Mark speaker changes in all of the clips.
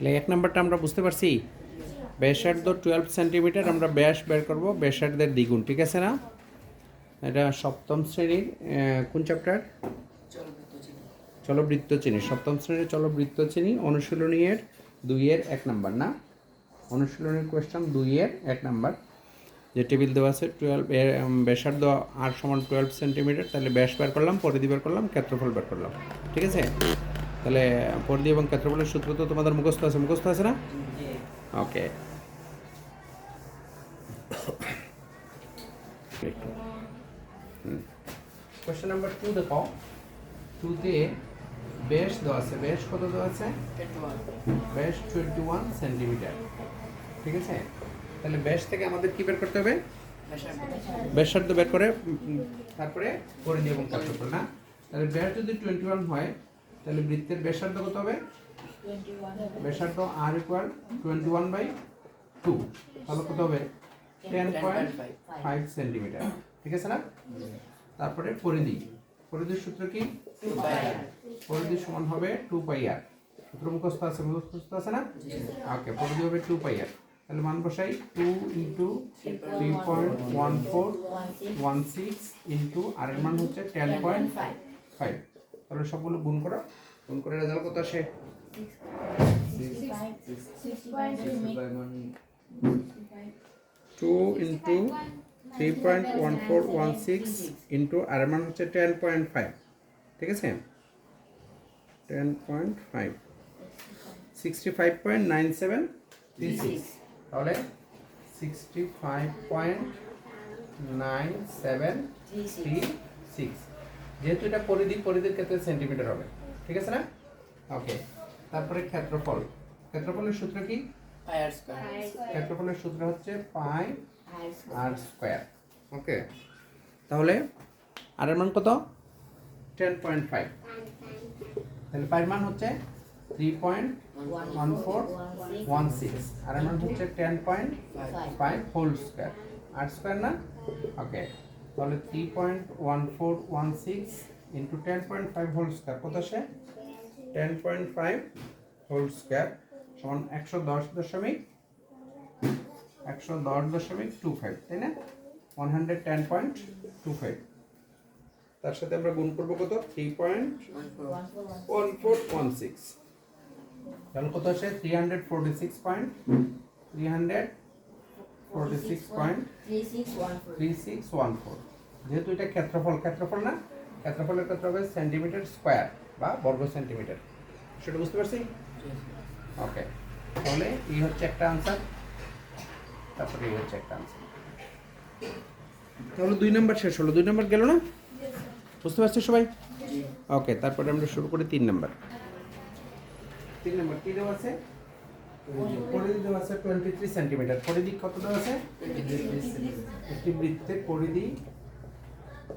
Speaker 1: তাহলে এক নাম্বারটা আমরা বুঝতে পারছি? ব্যাসার্ধ টুয়েলভ সেন্টিমিটার আমরা ব্যাস বের করব, ব্যাসার্ধের দ্বিগুণ, ঠিক আছে না? এটা সপ্তম শ্রেণির কোন চ্যাপ্টার চলবৃত্ত চিনি সপ্তম শ্রেণির চলবৃত্ত চিনি অনুশীলনীয়ের দুইয়ের এক নাম্বার, না? অনুশীলনীর কোয়েশ্চন দুইয়ের এক নাম্বার। যে টেবিল দেওয়া আছে টুয়েলভ ব্যাসার্ধ আর সমান টুয়েলভ সেন্টিমিটার তাহলে ব্যাস বের করলাম পরিধি বের করলাম, ক্ষেত্রফল বের করলাম, ঠিক আছে? তাহলে পরিধি এবং ক্ষেত্রফলের সূত্র তো তোমাদের মুখস্থ আছে মুখস্থ আছে না? ওকে কোয়েশ্চেন নাম্বার টু দেখো। টুতে বেশ দেওয়া আছে। বেশ কত দেওয়া আছে? বেশ টোয়েন্টি ওয়ান সেন্টিমিটার ঠিক আছে? তাহলে বেশ থেকে আমাদের কি বের করতে হবে? ব্যাসার্ধ। বের করে তারপরে পরিধি এবং ক্ষেত্রফল না? তাহলে ব্যাস যদি টোয়েন্টি ওয়ান হয় তাহলে বৃত্তের ব্যাসার্ধ কত হবে? ব্যাসার্ধ r equal twenty one by two তাহলে কত হবে? টেন পয়েন্ট ফাইভ সেন্টিমিটার ঠিক আছে না? তারপরে পরিধি। পরিধির সূত্র কি? পরিধি সমান হবে টু পাই আর সূত্র মুখস্থ আছে মুখস্থ আছে না? ওকে পরিধি হবে টু পাই আর তাহলে মান বসাই two into three point one four one six into r এর মান হচ্ছে টেন পয়েন্ট ফাইভ তাহলে সবগুলো গুণ করো। গুণ করে রেজাল্ট কত আসে? Two into three point one four one six into r মান হচ্ছে টেন পয়েন্ট ফাইভ ঠিক আছে? Ten point five sixty five point nine seven three six তাহলে sixty five point nine seven three six যেহেতু এটা পরিধি পরিধির ক্ষেত্রে সেন্টিমিটার হবে। ঠিক আছে না? ওকে তারপরে ক্ষেত্রফল। ক্ষেত্রফলের সূত্র কি? ক্ষেত্রফলের সূত্র হচ্ছে পাই আর স্কোয়ার ওকে তাহলে আর এর মান কত? টেন পয়েন্ট ফাইভ তাহলে পায়ের মান হচ্ছে three point one four one six r এর মান হচ্ছে ten point five whole square r square না? ওকে তাহলে three point one four one six into ten point five whole square কত আসে? Ten point five whole square সমান একশো দশ দশমিক, একশো দশ দশমিক টু ফাইভ তাই না? One hundred ten point two five তার সাথে আমরা গুণ করব কত? Three point one four one six তাহলে কত আসে? Three hundred forty six point three hundred forty six point three six one four যেহেতু এটা ক্ষেত্রফল ক্ষেত্রফল না? ক্ষেত্রফলের ক্ষেত্রে হবে সেন্টিমিটার স্কোয়ার বা বর্গ সেন্টিমিটার সেটা বুঝতে পারছি? ওকে তাহলে এই হচ্ছে একটা আনসার তারপরে এই হচ্ছে একটা আনসার তাহলে দুই নম্বর শেষ হলো। দুই নম্বর গেল না? বুঝতে পারছ সবাই? ওকে তারপরে আমরা শুরু করি তিন নম্বর তিন নম্বর কি দেওয়া আছে? পরিধি দেওয়া আছে টোয়েন্টি থ্রি সেন্টিমিটার পরিধি কত দেওয়া আছে? একটি বৃত্তের পরিধি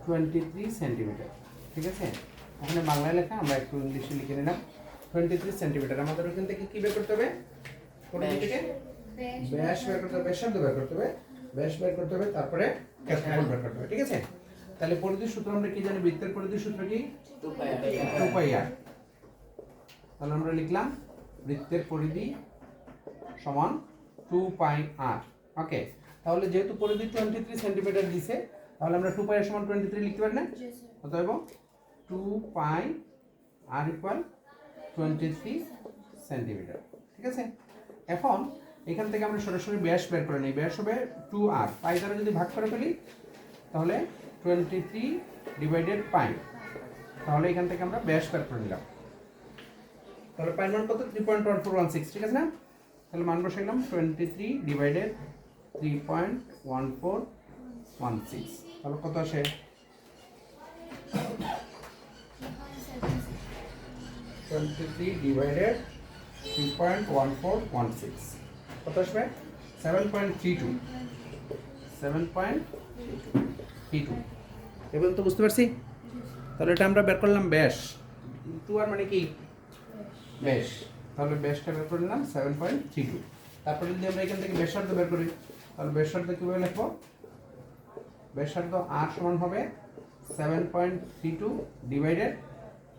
Speaker 1: টোয়েন্টি থ্রি সেন্টিমিটার ঠিক আছে? ওখানে বাংলায় লেখা আমরা একটু ইংলিশে লিখে নিলাম। টোয়েন্টি থ্রি সেন্টিমিটার আমাদের ওখান থেকে কি বের করতে হবে? পরিধি থেকে? ব্যাস বের করতে হবে ব্যাসার্ধ বের করতে হবে। ব্যাস বের করতে হবে তারপরে ক্ষেত্রফল বের করতে হবে। ঠিক আছে? তাহলে পরিধির সূত্র আমরা কি জানি? বৃত্তের পরিধির সূত্র কি? Two pi r. তাহলে আমরা লিখলাম বৃত্তের পরিধি সমান টু পাই আর ওকে তাহলে যেহেতু পরিধি টোয়েন্টি থ্রি সেন্টিমিটার দিছে তাহলে আমরা টু পাই এর সমান টোয়েন্টি থ্রি লিখতে পারি না? অতএব two pi r equal twenty three centimetre ঠিক আছে? এখন এখান থেকে আমরা সরাসরি ব্যাস বের করে নিই ব্যাস হবে টু আর পাই দ্বারা যদি ভাগ করে ফেলি তাহলে টোয়েন্টি থ্রি ডিভাইডেড পাই তাহলে এখান থেকে আমরা ব্যাস বের করে নিলাম। তাহলে পাই মান কত? Three point one four one six ঠিক আছে না? তাহলে মান বসাইলাম twenty three divided three point one four one six তাহলে কত আসে? Twenty three divided three point one four one six কত আসবে? Seven point three two seven point three two এবার তো বুঝতে পারছি। তাহলে এটা আমরা বের করলাম ব্যাস টু আর মানে কি? ব্যাস তাহলে ব্যাসটা বের করে নিলাম সেভেন পয়েন্ট থ্রি টু তারপরে যদি আমরা এখান থেকে ব্যাসার্ধ বের করি তাহলে ব্যাসার্ধ কীভাবে লিখব? ব্যাসার্ধ আর সমান হবে seven point three two divided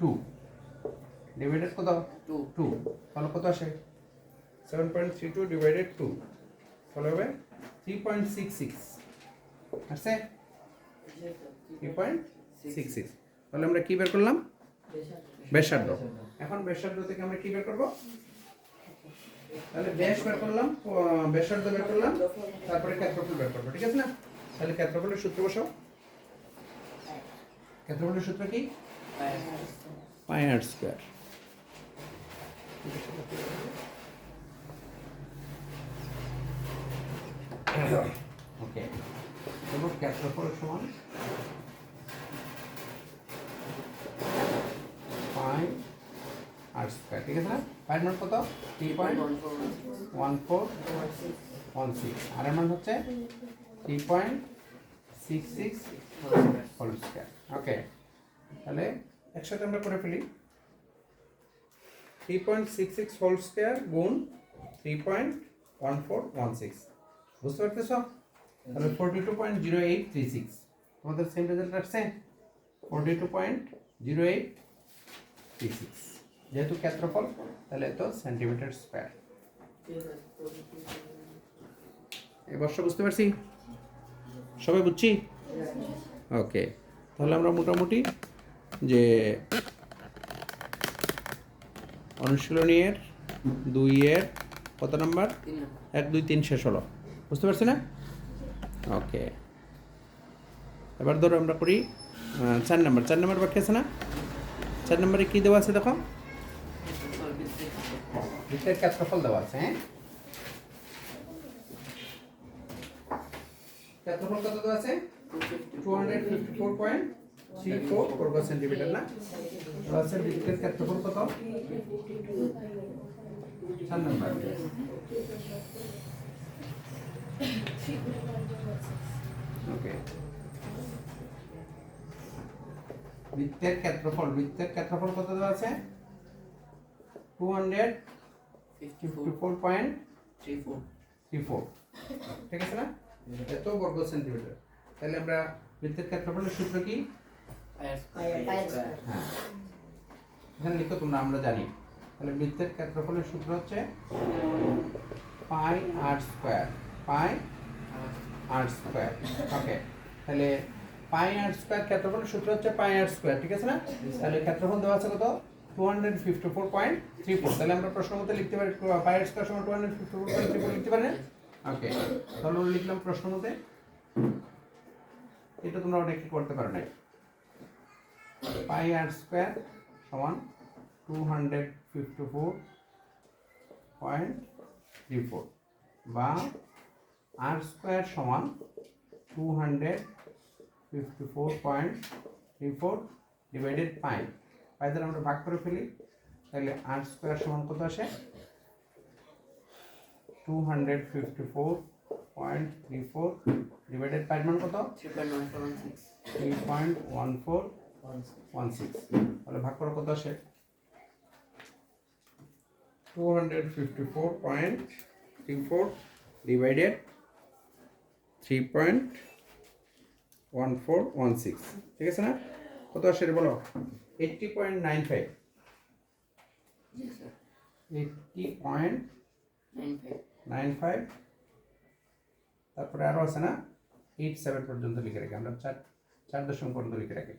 Speaker 1: two divided কত?
Speaker 2: টু
Speaker 1: টু তাহলে কত আসে? Seven point three two divided two তাহলে হবে থ্রি পয়েন্ট সিক্স সিক্স আসছে? থ্রি পয়েন্ট সিক্স সিক্স তাহলে আমরা কী বের করলাম? ব্যাসার্ধ এখন ব্যাসার্ধ থেকে আমরা কী বের করব? তাহলে ব্যাস বের করলাম ব্যাসার্ধ বের করলাম, তারপরে ক্ষেত্রফল বের করব, ঠিক আছে না? তাহলে ক্ষেত্রফলের সূত্র বসাও। ক্ষেত্রফলের সূত্র কি? পাই স্কোয়ার। ওকে ক্ষেত্রফল সমান পাই আর স্কোয়ার ঠিক আছে না? পাইয়ের মান কত? Three point one four one six r মান হচ্ছে three point six six whole square okay তাহলে একসাথে আমরা করে ফেলি। Three point six six whole square গুণ three point one four one six বুঝতে পারতেছ? তাহলে forty two point zero eight three six তোমাদের সেম রেজাল্ট আসছে? Forty two point zero eight three six যেহেতু ক্ষেত্রফল তাহলে তো সেন্টিমিটার স্কোয়ার এবার সব বুঝতে পারছি? সবাই বুঝছি? ওকে তাহলে আমরা মোটামুটি যে অনুশীলনী এর দুই এর কত নাম্বার? এক দুই তিন শেষ হলো। বুঝতে পারছি না? ওকে এবার ধরো আমরা করি চার নাম্বার। চার নাম্বার বাকি আছে না? চার নম্বরে কী দেওয়া আছে দেখো? বৃত্তের ক্ষেত্রফল দেওয়া আছে হ্যাঁ? ক্ষেত্রফল কত দেওয়া আছে? Two hundred fifty four point three four বর্গ সেন্টিমিটার, না? আছে বৃত্তের ক্ষেত্রফল কত? নম্বর। ওকে। বৃত্তের ক্ষেত্রফল বৃত্তের ক্ষেত্রফল কত দেওয়া আছে? Two hundred fifty four point three four ঠিক আছে না? এত বর্গ সেন্টিমিটার তাহলে আমরা বৃত্তের ক্ষেত্রফলের সূত্র কি? হ্যাঁ। এখানে লিখো তোমরা আমরা জানি। তাহলে বৃত্তের ক্ষেত্রফলের সূত্র হচ্ছে পাই আর স্কোয়ার। পাই আর স্কোয়ার। ওকে। তাহলে পাই আর স্কোয়ার ক্ষেত্রফলের সূত্র হচ্ছে পাই আর স্কোয়ার। ঠিক আছে না? তাহলে ক্ষেত্রফল দেওয়া আছে কত? Two hundred fifty four point three four তাহলে আমরা প্রশ্ন মতো লিখতে পারি, pi r square two hundred fifty four point three four লিখতে পারি না ওকে তাহলে লিখলাম প্রশ্ন মতে এটা তোমরা অনেকে করতে পারো নাই। পাই আর স্কোয়ার সমান two hundred fifty four point three four বা আর স্কোয়ার সমান two hundred fifty four point three four divided pi pi আমরা ভাগ করে ফেলি, তাহলে আর স্কোয়ার সমান কত আসে? Two hundred fifty four point three four divided pi মান কত? Three point one four one six তাহলে ভাগ করো কত আসে? Two hundred fifty four point three four divided three point one four one six ঠিক আছে না? কত আসে বলো? Eighty point nine five. Eighty point nine five. তারপরে আরও আছে না? এইট সেভেন পর্যন্ত লিখে রাখি আমরা চার চার দশমিক পর্যন্ত লিখে রাখি।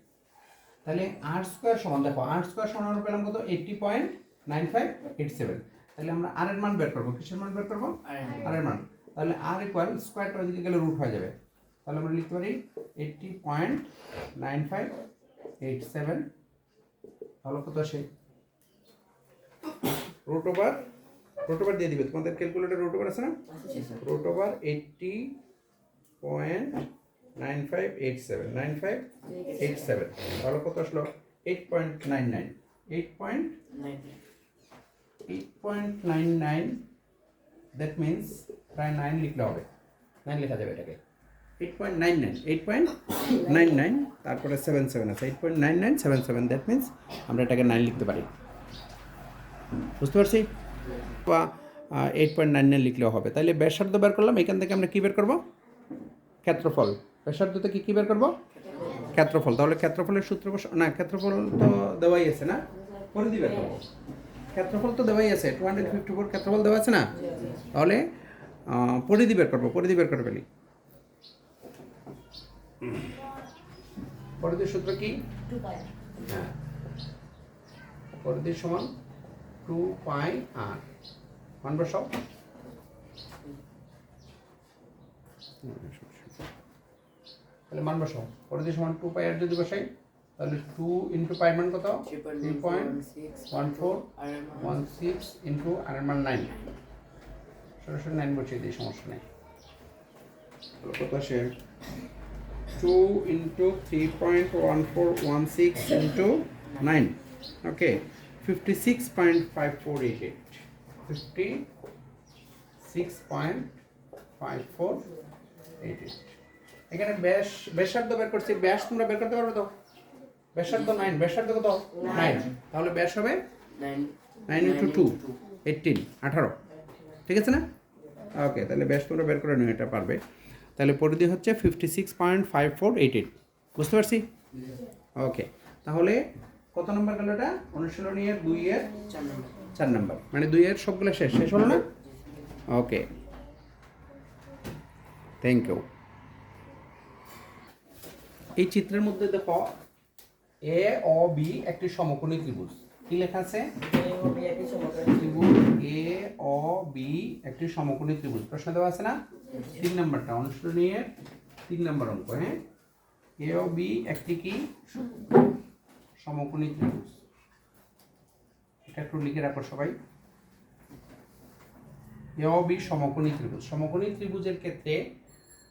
Speaker 1: তাহলে আর স্কোয়ার সমান দেখো আর স্কোয়ার সমান আমরা পেলাম কত? Eighty point nine five eight seven. তাহলে আমরা আর এর মান বের করব। কিসের মান বের করব? আর এর মান। তাহলে আর ইকুয়াল স্কোয়ারটা ওইদিকে গেলে রুট হয়ে যাবে। তাহলে আমরা লিখতে পারি eighty point nine five eight seven তাহলে কত আসে রুট ওভার রুট ওভার দিয়ে দিবে। তোমাদের ক্যালকুলেটর রুট ওভার আছে না? Root over eighty point nine five eight seven nine five eight seven তাহলে কত আসলো eight point nine nine eight point eight point nine nine that means প্রায় nine লিখলে হবে। নাইন লেখা যাবে এটাকে। Eight point nine nine eight point nine nine তারপরে সেভেন সেভেন আছে eight point nine nine seven seven that means আমরা এটাকে নাইন লিখতে পারি। বুঝতে পারছি? বা এইট পয়েন্ট নাইন নাইন লিখলেও হবে। তাহলে ব্যাসার্ধ বের করলাম, এখান থেকে আমরা কী বের করব? ক্ষেত্রফল। ব্যাসার্ধ থেকে কী বের করব? ক্ষেত্রফল। তাহলে ক্ষেত্রফলের সূত্র না, ক্ষেত্রফল তো দেওয়াই আছে না? করে দিবে করব ক্ষেত্রফল তো দেওয়াই আছে। টু হান্ড্রেড ফিফটি ফোর ক্ষেত্রফল দেওয়া আছে না? তাহলে পরিধি বের করব, পরিধি বের করে ফেলি। পরিধির সূত্র কি?
Speaker 2: টু পাই
Speaker 1: হ্যাঁ। পরিধি সমান টু পাই আর। মান বসাও। তাহলে মান বসাও। পরিধি সমান টু পাই আর যদি বসাই তাহলে টু ইন্টু পাই মান কত? Three point one four one six into r মান নাইন। সরাসরি নাইন বসিয়ে দিই সমস্যা নেই। কত আসে? Two into three point one four one six into nine okay fifty six point five four eight eight fifty six point five four eight eight এখানে ব্যাস ব্যাসার্ধ বের করছি ব্যাস তোমরা বের করতে পারবে তো? ব্যাসার্ধ নাইন ব্যাসার্ধ কত? নাইন তাহলে ব্যাস হবে নাইন ইন্টু টু এইটিন আঠারো। ঠিক আছে না? ওকে তাহলে ব্যাস তোমরা বের করে নিও এটা পারবে। তাহলে পরিধি হচ্ছে fifty six point five four eight eight বুঝতে পারছি? ওকে তাহলে কত নম্বর গেল এটা? অনুশীলনী দুই এর চার নম্বর। মানে দুই এর সবগুলো শেষ শেষ হলো না? ওকে থ্যাংক ইউ এই চিত্রের মধ্যে দেখো এ ও বি একটি সমকোণী ত্রিভুজ। কি লেখা আছে? ত্রিভুজ এ ও বি একটি সমকোণী ত্রিভুজ। প্রশ্ন দেওয়া আছে না? তিন নম্বরটা এর তিন নম্বর অঙ্ক হ্যাঁ? এ ও বি একটি কি? সমকোণী ত্রিভুজ। এটা একটু লিখে রাখো সবাই। এ ও বি সমকোণী ত্রিভুজ। সমকোণী ত্রিভুজের ক্ষেত্রে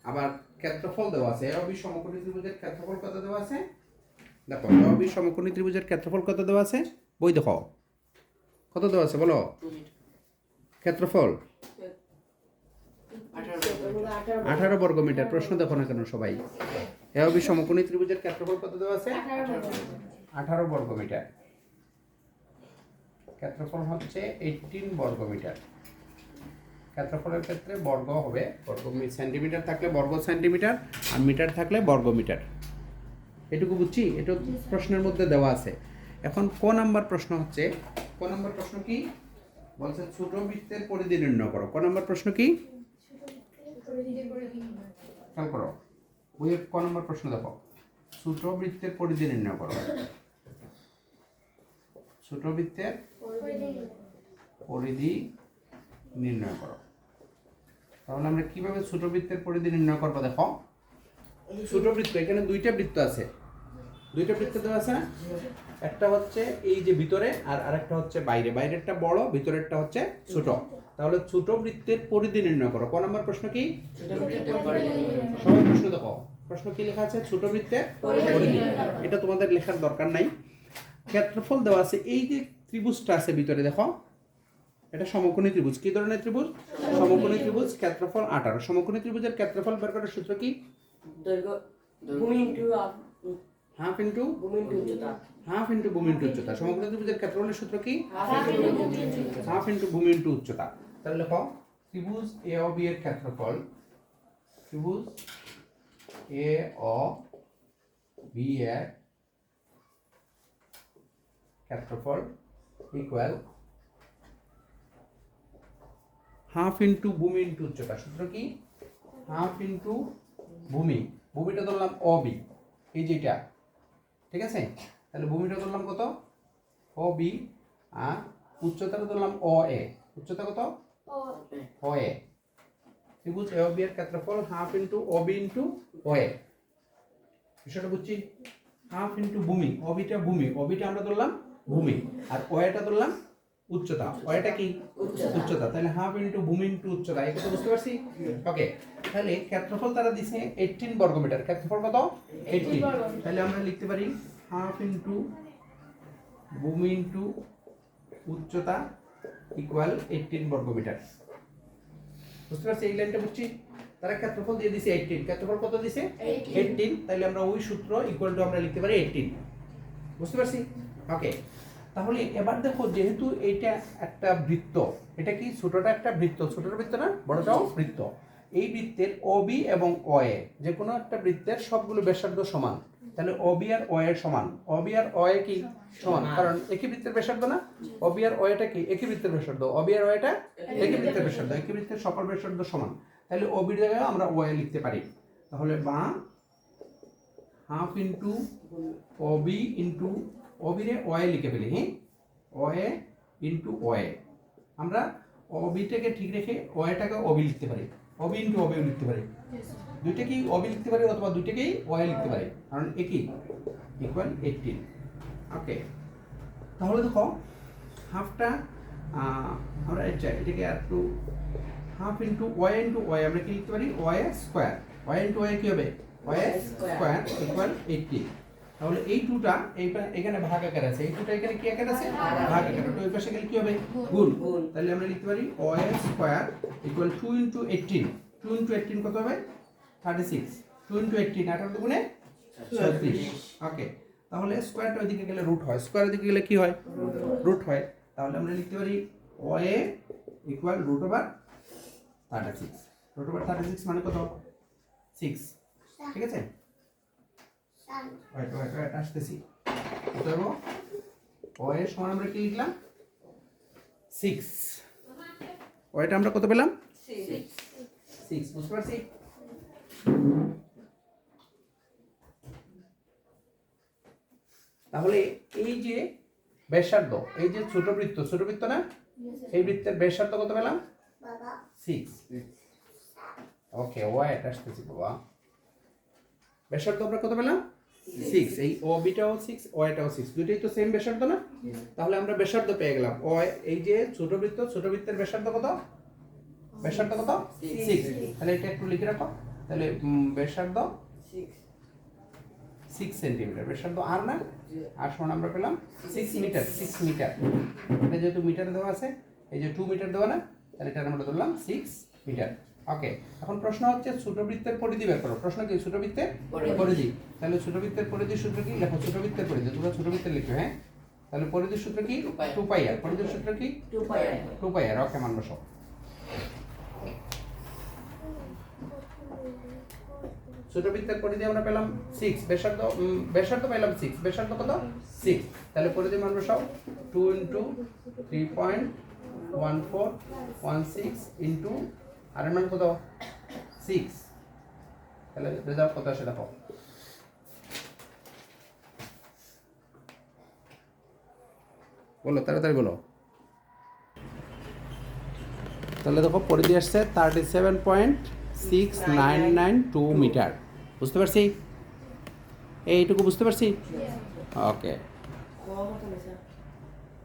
Speaker 1: আবার ক্ষেত্রফল দেওয়া আছে। এ ও বি সমকোণী ত্রিভুজের ক্ষেত্রফল কত দেওয়া আছে? দেখো এ ও বি সমকোণী ত্রিভুজের ক্ষেত্রফল কত দেওয়া আছে? বই দেখো। কত দেওয়া আছে বলো? ক্ষেত্রফল। আঠারো বর্গ মিটার। প্রশ্ন দেখো না কেন সবাই? এ ও বি সমকোণী ত্রিভুজের ক্ষেত্রফল কত দেওয়া আছে? আঠারো বর্গ মিটার। ক্ষেত্রফল হচ্ছে এইটিন বর্গ মিটার। ক্ষেত্রফলের ক্ষেত্রে বর্গ হবে বর্গ সেন্টিমিটার থাকলে বর্গ সেন্টিমিটার আর মিটার থাকলে বর্গ মিটার। এটুকু বুঝছি? এটা প্রশ্নের মধ্যে দেওয়া আছে। এখন ক নাম্বার প্রশ্ন হচ্ছে ক নাম্বার প্রশ্ন কি? বলছে ছোট বৃত্তের পরিধি নির্ণয় করো। ক নাম্বার প্রশ্ন কি? খেয়াল করো বইয়ের ক নম্বর প্রশ্ন দেখো। ছোট বৃত্তের পরিধি নির্ণয় করো। ছোট বৃত্তের পরিধি নির্ণয় করো। তাহলে আমরা কীভাবে ছোট বৃত্তের পরিধি নির্ণয় করব দেখো? ছোট বৃত্ত এখানে দুইটা বৃত্ত আছে। দুইটা বৃত্ত দেওয়া আছে না? একটা হচ্ছে এই যে ভিতরে আর আরেকটা হচ্ছে বাইরে। বাইরেরটা বড় ভিতরেরটা হচ্ছে ছোট। তাহলে ছোট বৃত্তের পরিধি নির্ণয় করো। ক নম্বর প্রশ্ন কি? সবাই প্রশ্ন দেখো। প্রশ্ন কি লেখা আছে? ছোট বৃত্তের পরিধি এটা তোমাদের লেখার দরকার নাই। ক্ষেত্রফল দেওয়া আছে। এই যে ত্রিভুজটা আছে ভিতরে দেখো। এটা সমকোণী ত্রিভুজ। কি ধরনের ত্রিভুজ? সমকোণী ত্রিভুজ ক্ষেত্রফল আঠারো। সমকোণী ত্রিভুজের ক্ষেত্রফল বের করার সূত্র কি?
Speaker 3: ভূমি ইন্টু
Speaker 1: হাফ ইন্টু
Speaker 3: ভূমি ইন্টু উচ্চতা
Speaker 1: হাফ ইন্টু ভূমি ইন্টু উচ্চতা সমকোণী ত্রিভুজের ক্ষেত্রফলের সূত্র কি? হাফ ইন্টু ভূমি ইন্টু উচ্চতা তাহলে লেখো ত্রিভুজ এ ও বি এর ক্ষেত্রফল ত্রিভুজ এ ও বি এর ক্ষেত্রফল ইকুয়াল হাফ ইন্টু ভূমি ইন্টু উচ্চতা সূত্র কি? হাফ ইন্টু ভূমি ভূমিটা ধরলাম অ বি এই যেটা ঠিক আছে? তাহলে ভূমিটা ধরলাম কত? অ বি আর উচ্চতাটা ধরলাম অ এ। উচ্চতা কত? অ এ। ত্রিভুজ এ ও বি এর ক্ষেত্রফল half into O B into O A. বিষয়টা বুঝছি? হাফ ইন্টু ভূমি। অবিটা ভূমি। অবিটা আমরা ধরলাম ভূমি। আর অয়েটা ধরলাম উচ্চতা অয়েটা কি? উচ্চতা। তাহলে হাফ ইন্টু ভূমি ইন্টু উচ্চতা এটা কথা বুঝতে পারছি? ওকে তাহলে ক্ষেত্রফল তারা দিছে এইটিন বর্গমিটার। ক্ষেত্রফল কত? এইটিন তাহলে আমরা লিখতে পারি হাফ ইন্টু ভূমি ইন্টু উচ্চতা ইকুয়াল এইটিন বর্গমিটার। বুঝতে পারছি এই লাইনটা বুঝছি? তারা ক্ষেত্রফল দিয়ে দিছে এইটিন ক্ষেত্রফল কত দিছে? এইটিন তাহলে আমরা ওই সূত্র ইকুয়াল টু আমরা লিখতে পারি এইটিন বুঝতে পারছি? ওকে তাহলে এবার দেখো যেহেতু এইটা একটা বৃত্ত এটা কি ছোটটা একটা বৃত্ত? ছোটটা বৃত্ত না বড়টাও বৃত্ত। এই বৃত্তের অবি এবং অ এ যে কোনো একটা বৃত্তের সবগুলো ব্যাসার্ধ সমান। তাহলে অবি আর ও এর সমান। অবি আর ও এ কি? সমান। কারণ একই বৃত্তের ব্যাসার্ধ না? অবি আর ও এটা কি? একই বৃত্তের ব্যাসার্ধ। অবি আর ও এটা একই বৃত্তের ব্যাসার্ধ। একই বৃত্তের সকল ব্যাসার্ধ সমান। তাহলে অবির জায়গায় আমরা ও এ লিখতে পারি। তাহলে বা half into O B into অবিরে এ লিখে ফেলি হ্যাঁ? O A into A. আমরা অবিটাকে ঠিক রেখে ও এটাকে অবি লিখতে পারি। অবি ইন্টু অবি লিখতে পারি। দুইটাকেই অবি লিখতে পারি অথবা দুইটাকেই ওয়াই লিখতে পারি। কারণ একই ইকুয়াল এইটিন ওকে তাহলে দেখো হাফটা আমরা এটা এটাকে আর একটু half into Y into Y আমরা কি লিখতে পারি? Y square Y into Y কি হবে? ওয়াই স্কোয়ার ইকুয়াল এইটিন তাহলে এই টুটা এই এখানে ভাগ আকার আছে। এই টুটা এখানে কি আকার আছে? ভাগ আকার। তো ওই পাশে গেলে কি হবে? গুণ।
Speaker 3: গুণ।
Speaker 1: তাহলে আমরা লিখতে পারি Y square equal two into eighteen two into eighteen কত হবে? Thirty six two into eighteen আঠারো দুগুণে ছত্রিশ ওকে তাহলে স্কোয়ারটা ওইদিকে গেলে রুট হয়। স্কোয়ারের দিকে গেলে কি হয়? রুট হয়। তাহলে আমরা লিখতে পারি Y equal root over thirty six root over thirty six মানে কত? সিক্স ঠিক আছে? ওয়েট ওয়েট ওয়েট আসতেছি। কত হব ওয়ে সমান আমরা কি লিখলাম? সিক্স ওয়েটা আমরা কত পেলাম? সিক্স বুঝতে পারছি? তাহলে এই যে ব্যাসার্ধ এই যে ছোট বৃত্ত ছোট বৃত্ত না? এই বৃত্তের ব্যাসার্ধ কত পেলাম? সিক্স ওকে ওয়াইট আসতেছি বাবা। ব্যাসার্ধ আমরা কত পেলাম? সিক্স এই ও বিটাও সিক্স ওয়াইটাও সিক্স দুটোই তো সেম ব্যাসার্ধ না? তাহলে আমরা ব্যাসার্ধ পেয়ে গেলাম। ও এই যে ছোট বৃত্ত ছোট বৃত্তের ব্যাসার্ধ কত? ব্যাসার্ধ কত? সিক্স তাহলে এটা একটু লিখে রাখো। তাহলে ব্যাসার্ধ সিক্স সেন্টিমিটার ব্যাসার্ধ আর না? আর সমান আমরা পেলাম সিক্স মিটার সিক্স মিটার এটা যেহেতু মিটার দেওয়া আছে এই যে টু মিটার দেওয়া না তাহলে এটা আমরা ধরলাম সিক্স মিটার ওকে এখন প্রশ্ন হচ্ছে ছোট বৃত্তের পরিধি বের করো। প্রশ্ন কি? ছোটবৃত্তের
Speaker 3: পরিধি।
Speaker 1: পরিধি। তাহলে ছোটবৃত্তের পরিধি সূত্র কি? লেখো ছোট বৃত্তের পরিধি। তোমরা ছোট বৃত্তের লিখবে হ্যাঁ? তাহলে পরিধির সূত্র কি? টু পাই আর পরিধির সূত্র কি?
Speaker 3: টু পাই
Speaker 1: আর ওকে মানবো সব ছোট বৃত্তের পরিধি আমরা পেলাম সিক্স ব্যাসার্ধ ব্যাসার্ধ পেলাম সিক্স ব্যাসার্ধ কত? সিক্স তাহলে পরিধি মানবো সব two into three point one four one six into r এর মান কত? সিক্স তাহলে রেজাল্ট কত আসে দেখো? বলো তাড়াতাড়ি বলো। তাহলে দেখো পরিধি আসছে thirty seven point six nine nine two metre বুঝতে পারছি? এইটুকু বুঝতে পারছি? ওকে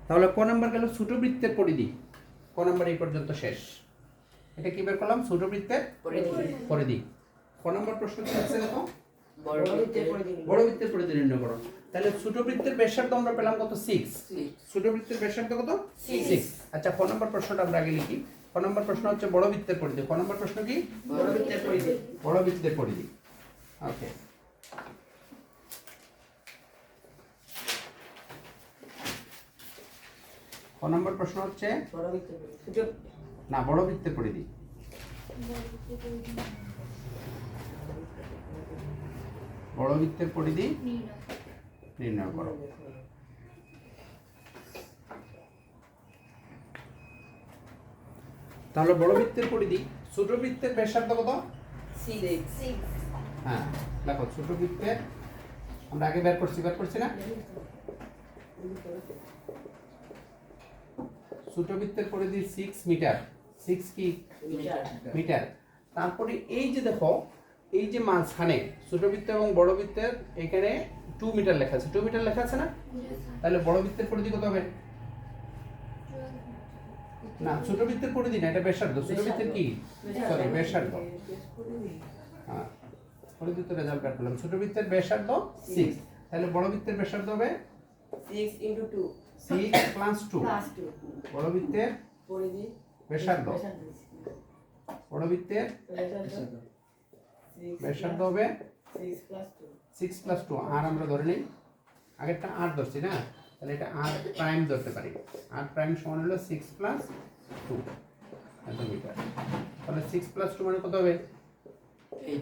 Speaker 1: তাহলে ক নাম্বার গেল ছোট বৃত্তের পরিধি। ক নাম্বার এই পর্যন্ত শেষ। এটা কি বের করলাম? ছোট বৃত্তের
Speaker 3: পরিধি।
Speaker 1: পরিধি ক নাম্বার প্রশ্ন কি হচ্ছে দেখো?
Speaker 3: বড় বৃত্তের পরিধি
Speaker 1: বড় বৃত্তের পরিধি নির্ণয় করো। তাহলে ছোট বৃত্তের ব্যাসার্ধ আমরা পেলাম কত? সিক্স ছোট বৃত্তের ব্যাসার্ধ কত. সিক্স আচ্ছা ক নম্বর প্রশ্নটা আমরা আগে লিখি। ক নম্বর প্রশ্ন হচ্ছে বড় বৃত্তের পরিধি। ক নম্বর প্রশ্ন কি?
Speaker 3: বড় বৃত্তের পরিধি।
Speaker 1: বড় বৃত্তের পরিধি। ওকে ক নম্বর প্রশ্ন হচ্ছে?
Speaker 3: বড় বৃত্তের পরিধি। ছোট
Speaker 1: না, বড় বৃত্তের পরিধি বড় বৃত্তের পরিধি নির্ণয় করো। তাহলে বড় বৃত্তের পরিধি ছোট বৃত্তের ব্যাসার্ধ কত? হ্যাঁ দেখো, ছোট বৃত্তের আমরা আগে বের করছি বের করছি না? ছোট বৃত্তের পরিধি সিক্স মিটার সিক্স কি
Speaker 3: মিটার
Speaker 1: তারপরে এই যে দেখো এই যে মাঝখানে ছোট বৃত্ত এবং বড় বৃত্তের এখানে টু মিটার লেখা আছে। টু মিটার লেখা আছে না? তাহলে বড় বৃত্তের পরিধি কত হবে? না ছোট বৃত্তের পরিধি না এটা ব্যাসার্ধ। ছোট বৃত্তের কি? সরি ব্যাসার্ধ। হ্যাঁ পরিধি তো রেজাল্ট বের করলাম ছোট বৃত্তের ব্যাসার্ধ সিক্স তাহলে বড় বৃত্তের ব্যাসার্ধ হবে?
Speaker 3: Six into two
Speaker 1: six plus two বড় বৃত্তের
Speaker 3: পরিধি
Speaker 1: ব্যাসার্ধ বড় বৃত্তের ব্যাসার্ধ হবে
Speaker 3: সিক্স প্লাস টু
Speaker 1: আর আমরা ধরে নিই। আগেরটা আর ধরছি না? তাহলে এটা আর প্রাইম ধরতে পারি। আর প্রাইম সমান হলো সিক্স প্লাস টু এত মিটার তাহলে সিক্স প্লাস টু মানে কত হবে?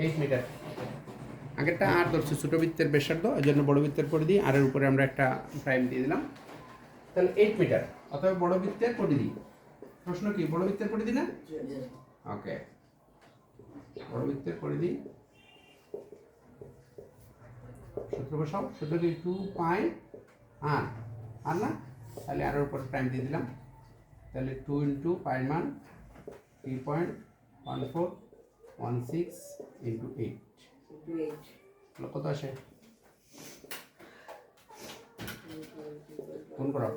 Speaker 1: এইট মিটার আগেরটা আর ধরছি ছোটো বৃত্তের ব্যাসার্ধ এই জন্য বড় বৃত্তের পরিধি। আর এর উপরে আমরা একটা প্রাইম দিয়ে দিলাম। তাহলে এইট মিটার অথবা বড় বৃত্তের পরিধি। প্রশ্ন কি? বড় বৃত্তের পরিধি না? ওকে। বড় বৃত্তের পরিধি। সূত্র বসাও। সূত্র কি টু পাই আর আর না? তাহলে আরের উপর প্রাইম দিয়ে দিলাম। তাহলে টু ইন্টু পাই মান three point one four one six into eight. কত আসে? গুণ করো।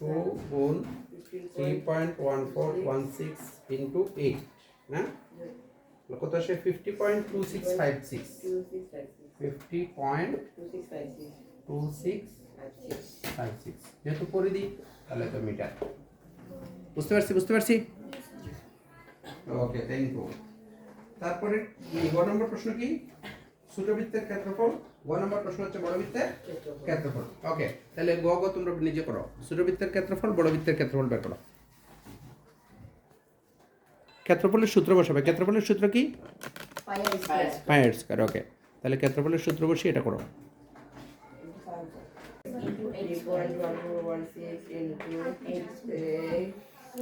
Speaker 1: টু গুণ three point one four one six into eight না কত আসে? Fifty point two six five six. Fifty point. Two six five six যেহেতু করে দিই, তাহলে তো মিটার। বুঝতে পারছি বুঝতে পারছি? ওকে থ্যাংক ইউ তারপরে গ নম্বর প্রশ্ন কি? ছোট বৃত্তের ক্ষেত্রফল গ নম্বর প্রশ্ন হচ্ছে বড় ক্ষেত্রফল। ওকে, তাহলে গ গ তোমরা নিজে করো ছোটবৃত্তের ক্ষেত্রফল বড় বৃত্তের ক্ষেত্রফল বের করো। ক্ষেত্রফলের সূত্র বসাবে। ক্ষেত্রফলের সূত্র কি? ওকে। তাহলে ক্ষেত্রফলের সূত্র বসিয়ে এটা করো.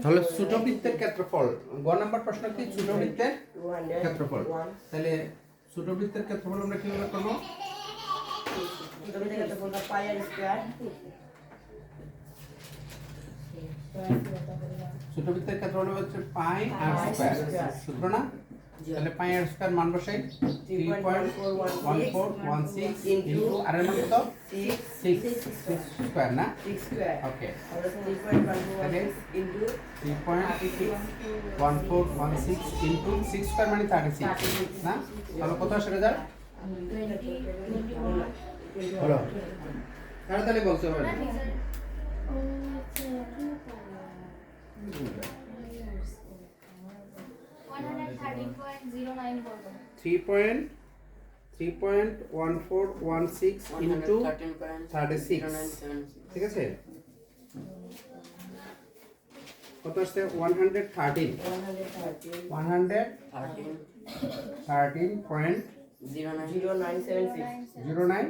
Speaker 1: তাহলে ছোট বৃত্তের ক্ষেত্রফল, গ নম্বর প্রশ্ন কি? ছোট বৃত্তের ক্ষেত্রফল। তাহলে ছোট বৃত্তের ক্ষেত্রফল আমরা কীভাবে করব?
Speaker 3: তুমি দেখো তো pi r square.
Speaker 1: ছোট বৃত্তের ক্ষেত্রফল হচ্ছে পাই আর স্কয়ার। সূত্র না তাহলে পাই আর স্কয়ার মান বসাই ইন্টু আর এর মান কত? স্কয়ার না. ওকে ইন্টু স্কয়ার মানে থার্টি সিক্স না? তাহলে কত আসে রেজাল্ট হলো। তাড়াতাড়ি বলতে হবে three point three point one four one six into thirty six ঠিক আছে? কত আসছে? One hundred thirteen one hundred thirteen point zero nine.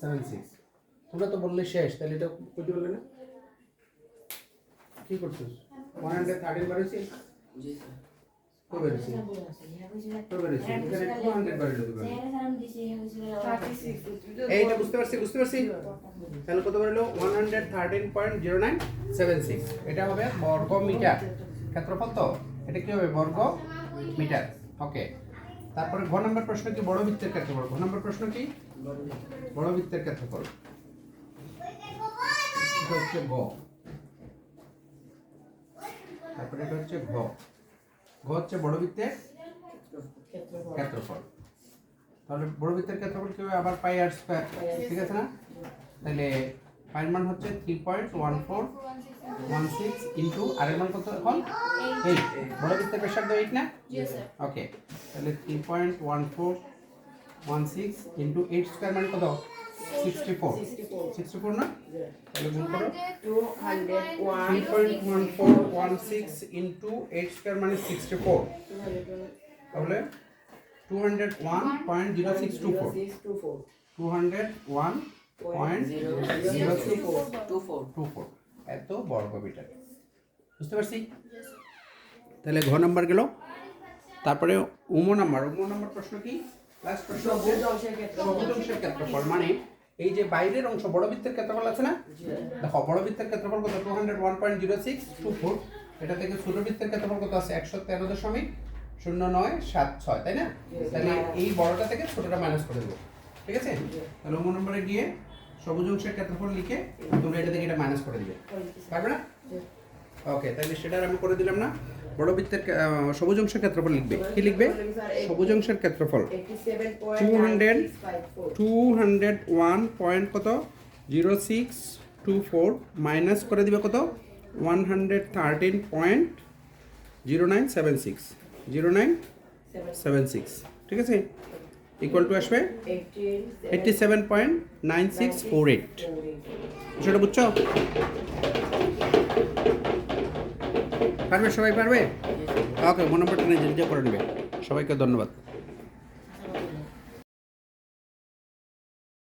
Speaker 1: Seven six. তোমরা তো বললে শেষ, তাহলে এটা কটি বললে না? কি করছিস? ওয়ান হান্ড্রেড থার্টিন বাড়িয়েছি কই বেরিয়েছি কই বেরিয়েছি এখানে টু. এইটা বুঝতে পারছি বুঝতে পারছি? তাহলে কত বেরোলো one hundred thirteen point zero nine seven six এটা হবে বর্গ মিটার ক্ষেত্রফল তো? এটা কি হবে? বর্গ মিটার ওকে তারপরে ঘ নম্বর প্রশ্ন কি? বড় বৃত্তের ক্ষেত্রফল। ঘ নম্বর প্রশ্ন কি? বড় বৃত্তের ক্ষেত্রফল। এটা হচ্ছে গ তারপরে এটা হচ্ছে ঘ। ঘ হচ্ছে বড় বৃত্তের ক্ষেত্রফল। তাহলে বড় বৃত্তের ক্ষেত্রফল কি আবার পাই আর স্কয়ার। ঠিক আছে না? তাহলে পাইয়ের মান হচ্ছে three point one four one six into আর এর মান কত এখন? এইট বড় বৃত্তের ব্যাসার্ধ এইট না? ওকে তাহলে three point one four one six into eight square মানে কত? সিক্সটি ফোর সিক্সটি ফোর না? তাহলে গুণ করো। Three point one four one six into eight square মানে সিক্সটি ফোর তাহলে two hundred one point zero six two four two hundred one point zero six
Speaker 3: Two
Speaker 1: two four এত বর্গ metre বুঝতে পারছি? তাহলে ঘ নাম্বার গেল। তারপরে উমো নাম্বার। উমো নাম্বার প্রশ্ন কি? লাস্ট প্রশ্ন
Speaker 3: সবুজ অংশের
Speaker 1: ক্ষেত্রফল। মানে এই যে বাইরের অংশ বড় বৃত্তের ক্ষেত্রফল আছে না? দেখো বড় বৃত্তের ক্ষেত্রফল কত? Two hundred one point zero six two four এটা থেকে ছোট বৃত্তের ক্ষেত্রফল কত আছে? একশো তেরো দশমিক শূন্য নয় সাত ছয় তাই না? তাহলে এই বড়টা থেকে ছোটটা মাইনাস করে দেবো। ঠিক আছে? তাহলে উমো নম্বরে গিয়ে সবুজ অংশের ক্ষেত্রফল লিখে তোমরা এটা থেকে এটা মাইনাস করে দিবে। পারবে না? ওকে তাহলে সেটা আমি করে দিলাম না। বড় বৃত্তের সবুজ অংশের ক্ষেত্রফল লিখবে। কি লিখবে? সবুজ অংশের ক্ষেত্রফল।
Speaker 3: Eighty seven point
Speaker 1: 200.
Speaker 3: nine six five four.
Speaker 1: Two hundred one point কত? Zero six two four minus করে দিবে কত? One hundred thirteen point zero nine seven six zero nine. Seven six ঠিক আছে? ইকুয়াল টু আসবে. Eighty seven point nine six four eight
Speaker 3: বিষয়টা বুঝছ?
Speaker 1: সেটা বুঝছ পারবে? সবাই পারবে ওকে মনে পড়তে নিয়ে নিজে করে নেবে। সবাইকে ধন্যবাদ।